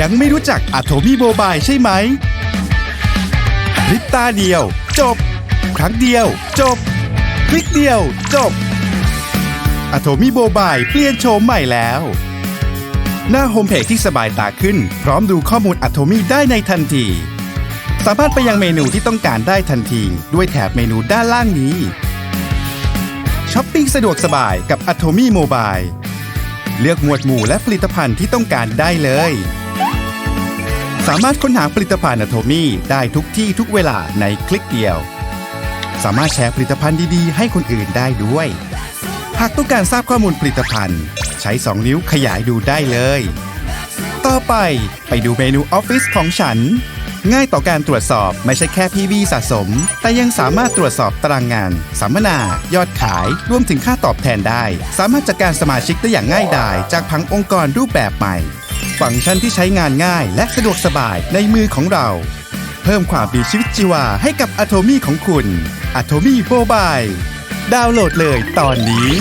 ยังไม่รู้จักอะโทมี่โมบายใช่ไหมพริบตาเดียว จบ ครั้งเดียว จบ คลิกเดียว จบอะโทมี่โมบายเปลี่ยนโฉมใหม่แล้ว หน้าโฮมเพจที่สบายตาขึ้น พร้อมดูข้อมูลอะโทมี่ได้ในทันที สามารถไปยังเมนูที่ต้องการได้ทันที ด้วยแถบเมนูด้านล่างนี้ช้อปปิ้งสะดวกสบายกับ Atomy Mobile เลือกหมวดหมู่และผลิตภัณฑ์ที่ต้องการได้เลย สามารถค้นหาผลิตภัณฑ์ Atomy ได้ทุกที่ทุกเวลาในคลิกเดียว สามารถแชร์ผลิตภัณฑ์ดีๆ ให้คนอื่นได้ด้วย หากต้องการทราบข้อมูลผลิตภัณฑ์ ใช้ 2 นิ้วขยายดูได้เลย ต่อไปไปดูเมนูออฟฟิศของฉัน ง่ายต่อการตรวจสอบไม่ใช่แค่ PV สะสม แต่ยังสามารถตรวจสอบตารางงาน สัมมนา ยอดขาย รวมถึงค่าตอบแทนได้ สามารถจัดการสมาชิกได้อย่างง่ายดายจากผังองค์กรรูปแบบใหม่ ฟังก์ชันที่ใช้งานง่าย และสะดวกสบายในมือของเรา เพิ่มความมีชีวิตชีวาให้กับอะโทมี่ของคุณอะโทมี่โมบายดาวน์โหลดเลยตอนนี้